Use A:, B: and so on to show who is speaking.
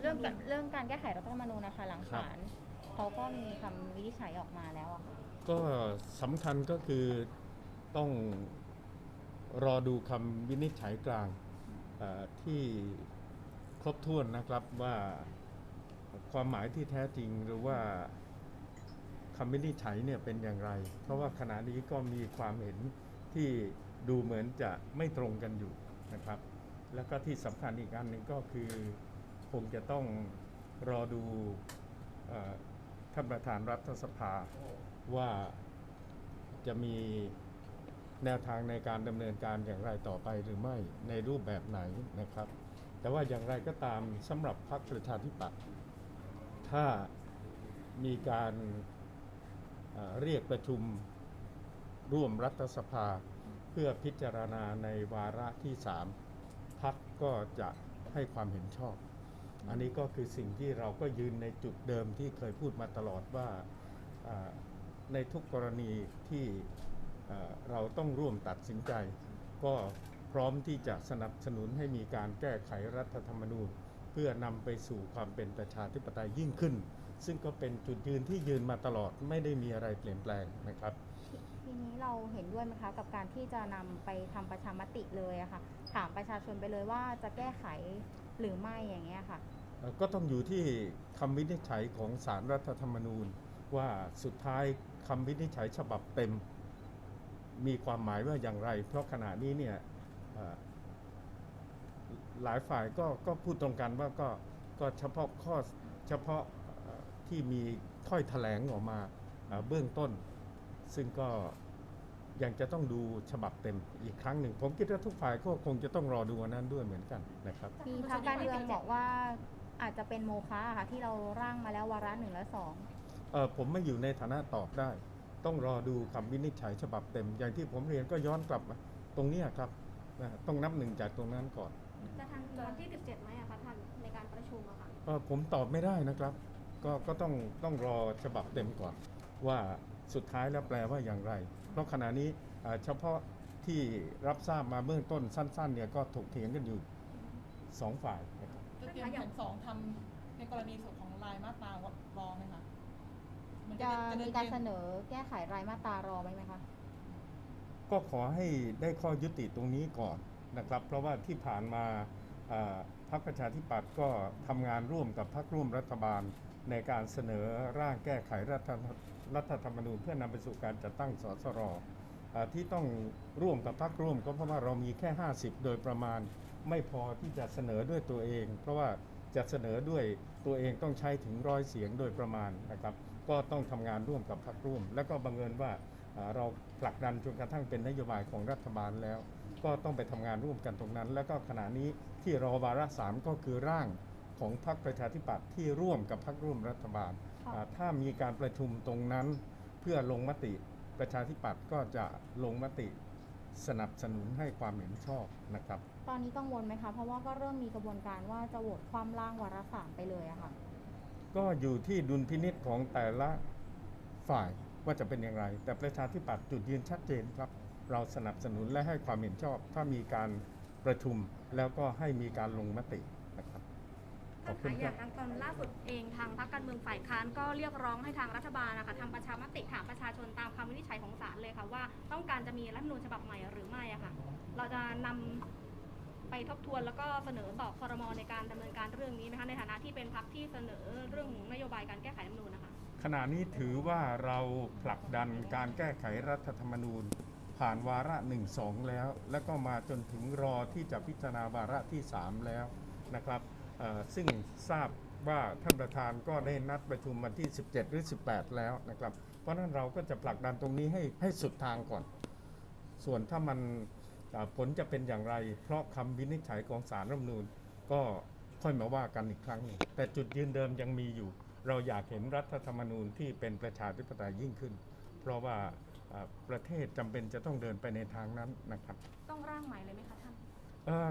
A: เรื่องการเรื่องการแก้ไขรัฐธรรมนูญนะคะหลัง
B: ครับ
A: ศาลเขาก็มีคำวินิจฉัยออกมาแล้วอะค่ะ
B: ก็สำคัญก็คือต้องรอดูคำวินิจฉัยกลางเอ่อที่ครบถ้วนนะครับว่าความหมายที่แท้จริงหรือว่าคำวินิจฉัยเนี่ยเป็นอย่างไร เพราะว่าขณะนี้ก็มีความเห็นที่ดูเหมือนจะไม่ตรงกันอยู่นะครับ แล้วก็ที่สำคัญอีกอันหนึ่งก็คือ คงจะต้องรอดูอท่านประธานรัฐสภาว่าจะมีแนวทางในการดำเนินการอย่างไรต่อไปหรือไม่ในรูปแบบไหนนะครับ แต่ว่าอย่างไรก็ตามสำหรับพรรคประชาธิปัตย์ถ้ามีการเอ่อเรียกประชุมร่วมรัฐสภา เพื่อพิจารณาในวาระที่สามพักก็จะให้ความเห็นชอบ อันนี้ก็คือสิ่งที่เราก็ยืนในจุดเดิมที่เคยพูดมาตลอดว่าในทุกกรณีที่เราต้องร่วมตัดสินใจ ก็พร้อมที่จะสนับสนุนให้มีการแก้ไขรัฐธรรมนูญ เพื่อนำไปสู่ความเป็นประชาธิปไตยยิ่งขึ้น ซึ่งก็เป็นจุดยืนที่ยืนมาตลอดไม่ได้มีอะไรเปลี่ยนแปลงนะครับ
A: นี้เราเห็นด้วยไหมคะ กับการที่จะนำไปทำประชามติเลยอะค่ะ ถามประชาชนไปเลยว่าจะแก้ไขหรือไม่อย่างเงี้ยค่ะ
B: เอ่อก็ต้องอยู่ที่คำวินิจฉัยของสารรัฐธรรมนูญ ว่าสุดท้ายคำวินิจฉัยฉบับเต็ม มีความหมายว่าอย่างไร เพราะขณะนี้เนี่ยหลายฝ่ายก็ก็พูดตรงกันว่าก็ก็เฉพาะข้อเฉพาะที่มีถ้อยแถลงออกมาเบื้องต้น ซึ่งก็ ยังจะต้องดูฉบับเต็มอีกครั้งหนึ่ง ผมคิดว่าทุกฝ่ายก็คงจะต้องรอดูอันนั้นด้วยเหมือนกันนะครับ
A: มีพรรคการเมืองบอกว่าอาจจะเป็นโมฆะอะค่ะที่เราร่างมาแล้ววาระหนึ่งและสอง
B: เออผมไม่อยู่ในฐานะตอบได้ ต้องรอดูคำวินิจฉัยฉบับเต็ม อย่างที่ผมเรียนก็ย้อนกลับมาตรงเนี้ยครับนะต้องนับหนึ่งจากตรงนั้นก่อน
C: จะทันวันที่ 17ไหมอะคะท่านในการประชุมอะค่ะ
B: เออผมตอบไม่ได้นะครับ ก็ก็ต้องต้องรอฉบับเต็มก่อนว่า สุดท้ายแล้วแปลว่าอย่างไร เพราะขณะนี้เอ่อเฉพาะที่รับทราบมาเบื้องต้นสั้นๆเนี่ยก็ถกเถียงกันอยู่สองฝ่ายนะครับ
D: จะเตรียมแผนสองทำในกรณีส่วนของลายมาตรารอไหมคะมัน
A: จะ
D: จะ
A: มีการเสนอแก้ไขรายมาตรารอไหมไหมคะ
B: ก็ขอให้ได้ข้อยุติตรงนี้ก่อนนะครับ เพราะว่าที่ผ่านมาอ่า พรรคประชาธิปัตย์ก็ทำงานร่วมกับพรรคร่วมรัฐบาลในการเสนอร่างแก้ไขรัฐรัฐธรรมนูญเพื่อนำไปสู่การจัดตั้งสสรที่ต้องร่วมกับพรรคร่วมก็เพราะว่าเรามีแค่ 50 โดยประมาณไม่พอที่จะเสนอด้วยตัวเอง เพราะว่าจะเสนอด้วยตัวเองต้องใช้ถึงร้อยเสียงโดยประมาณนะครับ ก็ต้องทำงานร่วมกับพรรคร่วม แล้วก็บังเอิญว่าเราผลักดันจนกระทั่งเป็นนโยบายของรัฐบาลแล้ว ก็ต้องไปทำงานร่วมกันตรงนั้น แล้วก็ขณะนี้ที่รอวาระสามก็คือร่างของพรรคประชาธิปัตย์ที่ร่วมกับพรรคร่วมรัฐบาล
A: ค่ะ
B: อ่าถ้ามีการประชุมตรงนั้น เพื่อลงมติประชาธิปัตย์ก็จะลงมติสนับสนุนให้ความเห็นชอบนะครับ
A: ตอนนี้กังวลไหมคะ เพราะว่าก็เริ่มมีกระบวนการว่าจะโหวตความร่างวาระสามไปเลยอะค่ะ
B: ก็อยู่ที่ดุลพินิษของแต่ละฝ่ายว่าจะเป็นอย่างไร แต่ประชาธิปัตย์จุดยืนชัดเจนครับ เราสนับสนุนและให้ความเห็นชอบ ถ้ามีการประชุมแล้วก็ให้มีการลงมตินะครับขอ
C: ท่า
B: บ
C: น
B: คุณ
C: คะอ
B: ครั
C: ย่า
B: บ
C: งตอนล่าสุดเองทางพรรคการเมืองฝ่ายค้านก็เรียกร้องให้ทางรัฐบาลนะคะทำประชามติถามประชาชนตามคำวินิจฉัยของศาลเลยค่ะว่าต้องการจะมีรัฐธรรมนูญฉบับใหม่หรือไม่อะค่ะ เราจะนำไปทบทวนแล้วก็เสนอต่อคอรมอในการดำเนินการเรื่องนี้ไหมคะในฐานะที่เป็นพรรคที่เสนอเรื่องนโยบายการแก้ไขรัฐธรรมนูญนะคะ
B: ขณะนี้ถือว่าเราผลักดันการแก้ไขรัฐธรรมนูญ ผ่านวาระหนึ่งสองแล้ว แล้วก็มาจนถึงรอที่จะพิจารณาวาระที่ 3 แล้วนะครับซึ่งทราบว่าท่านประธานก็ได้นัดประชุมวันที่ 17 หรือ 18 แล้วนะครับ เพราะนั้นเราก็จะผลักดันตรงนี้ให้ให้สุดทางก่อน ส่วนถ้ามันผลจะเป็นอย่างไร เพราะคำวินิจฉัยของสารรัฐมนูญก็ค่อยมาว่ากันอีกครั้งนึงแต่จุดยืนเดิมยังมีอยู่ เราอยากเห็นรัฐธรรมนูญที่เป็นประชาธิปไตยยิ่งขึ้น เพราะว่า ประเทศจำเป็นจะต้องเดินไปในทางนั้นนะครับ
C: ต้องร่างใหม่เลยไหมคะท่าน
B: เอ่อ